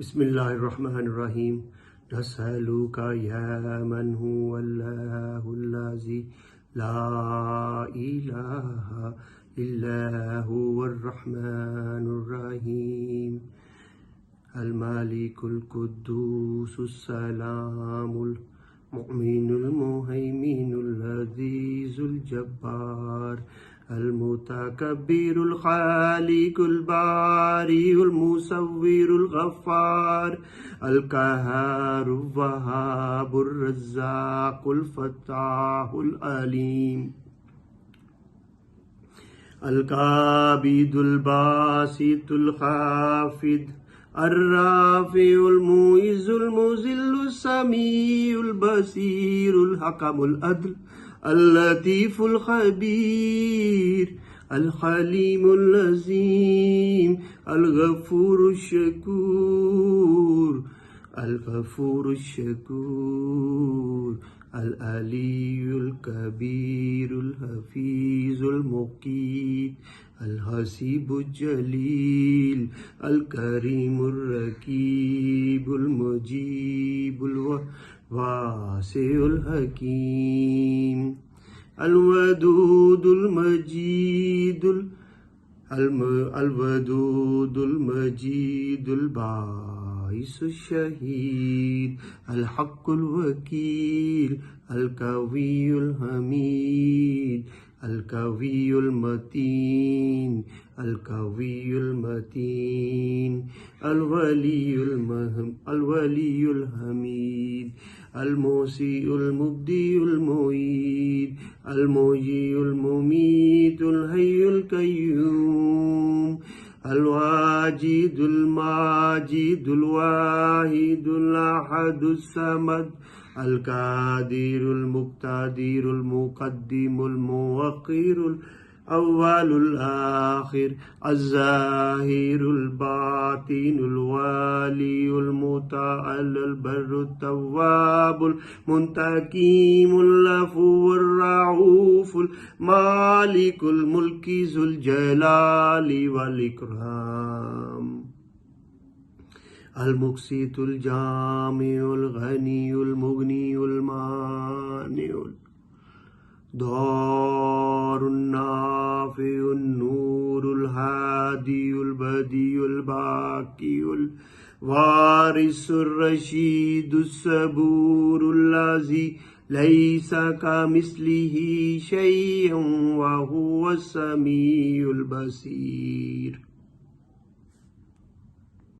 بسم الله الرحمن الرحيم نسألك يا من هو الله الذي لا إله إلا هو الرحمن الرحيم الملك القدوس السلام المؤمن المهيمن العزيز الجبار المتكبر الخالق الباري المصور الغفار القهار الوهاب الرزاق الفتاح العليم القابض الباسط الخافض الرافع المعز المذل السميع البصير الحكم العدل اللطيف الخبير الحليم اللزيم الغفور الشكور الغفور الشكور العلي الكبير الحفيظ المقيت الحسيب الجليل الكريم الركيب المجيب الواسع الحكيم الودود المجيد الم الودود المجيد الباعث الشهيد الحق الوكيل القوي الحميد القوي المتين القوي المتين الولي المهم الولي الحميد الموسي المبدي المعيد المحيي المميت الحي القيوم الواجد الماجد الواحد الأحد الصمد القادر المقتدر المقدم الموقر الأول الآخر الظاهر الباطن الوالي المتعال البر التواب المنتقيم العفو الرعوف المالك الملك ذو الجلال والإكرام. المقسط الجامع الغني المغني المانع. دار النور الهادي البدي الباقي الوارث الرشيد الصبور الذي ليس كمثله شيء وهو السميع البصير.